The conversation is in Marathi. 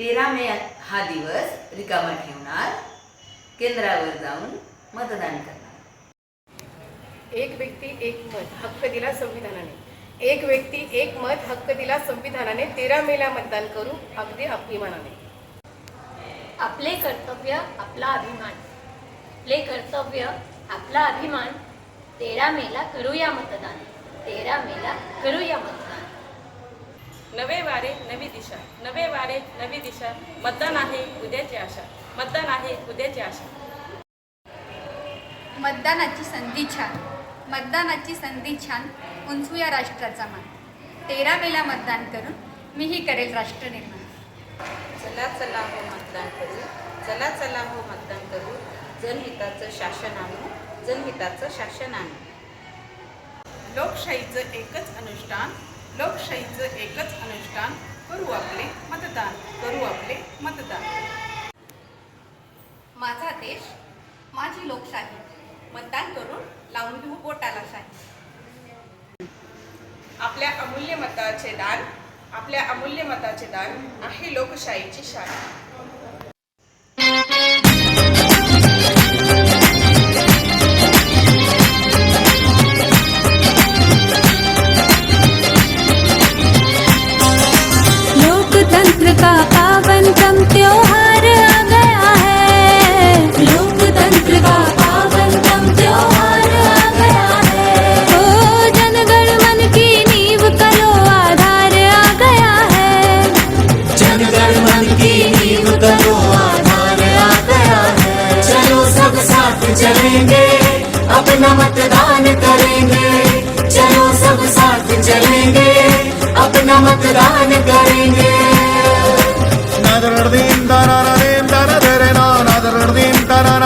तेरा मे हा दिवस रिकामा ठेवणार केंद्रावर जाऊन मतदान करणार. एक व्यक्ती एक मत हक्क दिला संविधानाने. एक व्यक्ती एक मत हक्क दिला संविधानाने. तेरा मेला मतदान करू अगदी अभिमानाने. आपले कर्तव्य आपला अभिमान. आपले कर्तव्य आपला अभिमान. तेरा मेला करूया मतदान. तेरा मेला करूया मतदान. नवे वारे नवी दिशा. नवे वारे नवी दिशा. मतदान आहे उद्याची आशा. मतदान आहे उद्याची आशा. मतदानाची संधी छान. मतदानाची संधी छान. उंचवूया राष्ट्राचा मान. तेरा मेला मतदान करून मीही करेल राष्ट्र निर्माण. चला चला हो मतदान करू. चला चला हो मतदान करू. जनहिताचं शासन आणू. जनहिताचं शासन आणू. लोकशाहीचं एकच अनुष्ठान लोकशाहीचं एकच अनुष्ठान करू आपले मतदान करू आपले मतदान. माझा देश माझी लोकशाही. मतदान करून लावून घेऊ बोटाला शाही. आपल्या अमूल्य मताचे दान आपल्या अमूल्य मताचे दान आहे लोकशाहीची शाही. चलेंगे अपना मतदान करेंगे। चलो सब साथ चलेंगे अपना मतदान करेंगे। नादरदीन तारा दीन तारा दे ना नादरदीन तारा